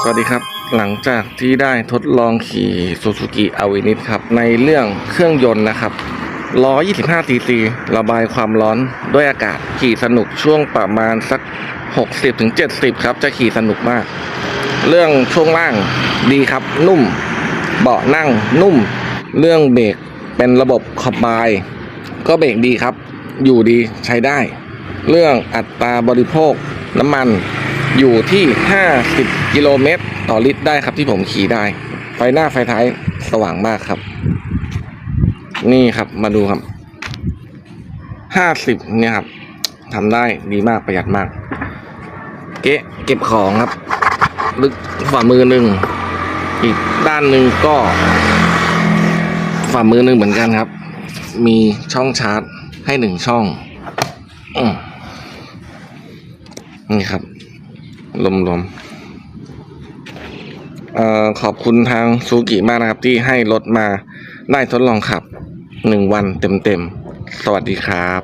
สวัสดีครับหลังจากที่ได้ทดลองขี่ Suzuki a v i n i s ครับ ในเรื่องเครื่องยนต์นะครับ125 cc ระบายความร้อนด้วยอากาศขี่สนุกช่วงประมาณสัก 60-70 ครับ จะขี่สนุกมาก เรื่องช่วงล่างดีครับ นุ่ม เบาะนั่งนุ่ม เรื่องเบรกเป็นระบบคอบบาย ก็เบรกดีครับ อยู่ดีใช้ได้ เรื่องอัตราบริโภคน้ำมัน อยู่ที่ 50 กิโลเมตร ต่อลิตรได้ครับที่ผมขี่ได้ ไฟหน้าไฟท้ายสว่างมากครับ นี่ครับมาดูครับ 50 เนี่ยครับทำได้ดีมากประหยัดมาก เกะเก็บของครับ ลึกฝ่ามือหนึ่ง อีกด้านหนึ่งก็ ฝ่ามือหนึ่งเหมือนกันครับ มีช่องชาร์จให้หนึ่งช่องอนี่ครับ ลมๆออขอบคุณทางซูกิมากนะครับ ที่ให้รถมาได้ทดลองขับหนึ่งวันเต็มๆ สวัสดีครับ